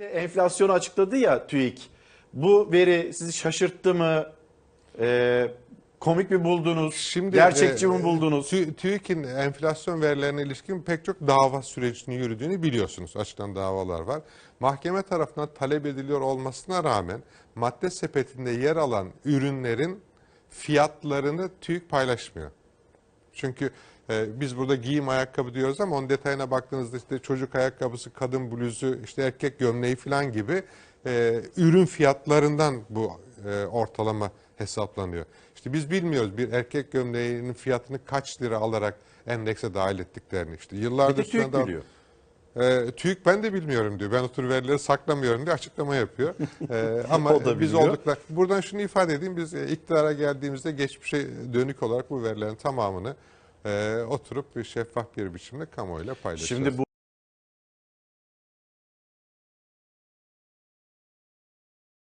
Enflasyonu açıkladı ya TÜİK. Bu veri sizi şaşırttı mı? Ee, komik mi buldunuz? Şimdi Gerçekçi e, mi buldunuz? Tü- TÜİK'in enflasyon verilerine ilişkin pek çok dava sürecinin yürüdüğünü biliyorsunuz. Açılan davalar var. Mahkeme tarafından talep ediliyor olmasına rağmen madde sepetinde yer alan ürünlerin fiyatlarını TÜİK paylaşmıyor. Çünkü e, biz burada giyim ayakkabı diyoruz ama onun detayına baktığınızda işte çocuk ayakkabısı, kadın bluzu, işte erkek gömleği falan gibi e, ürün fiyatlarından bu e, ortalama hesaplanıyor. İşte biz bilmiyoruz bir erkek gömleğinin fiyatını kaç lira alarak endekse dahil ettiklerini. İşte Bir yıllardır de TÜİK sonra da- biliyor. E, TÜİK ben de bilmiyorum diyor. Ben o tür verileri saklamıyorum diye açıklama yapıyor. E, ama biz olduklar. Buradan şunu ifade edeyim. Biz e, iktidara geldiğimizde geçmişe dönük olarak bu verilerin tamamını e, oturup bir şeffaf bir biçimde kamuoyuyla paylaşacağız. Şimdi bu